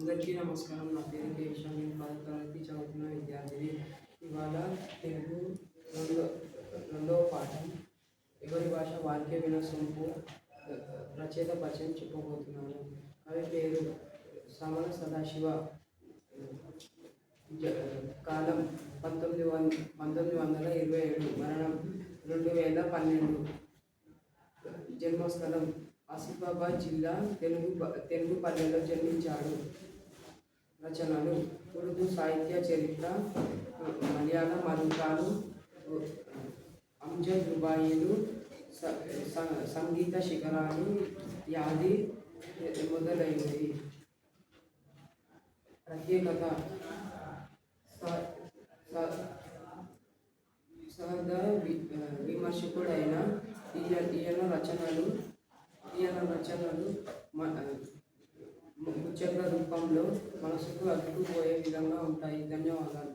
అందరికీ నమస్కారం. నా పేరు కేశవ. నేను పదో తరగతి చదువుతున్న విద్యార్థిని. ఇవాళ తెలుగు రెండో రెండవ పాఠం. ఎవరి భాష వాక్య వినసొంపు రచయిత పరిచయం చెప్పబోతున్నాను. కవి పేరు సమర సదాశివ జ- కాలం పంతొమ్మిది వంద పంతొమ్మిది వందల ఇరవై ఏడు మరణం రెండు వేల పన్నెండు జన్మస్థలం ఆసిఫాబాద్ జిల్లా తెలుగు ప- తెలుగు పల్లెలో జన్మించాడు. రచనలు ఉర్దూ సాహిత్య చరిత్ర మలయాళ మరుకాలు అంజద్ రుబాయిలు సంగీత శిఖరాలు యాది మొదలైనవి. ప్రత్యేకత స- సహజ వి విమర్శకుడైన ఈయ ఈయన రచనలు ఈయన ముచ్చట్ల రూపంలో మనసుకు అతుక్కుపోయే విధంగా ఉంటాయి. ధన్యవాదాలు.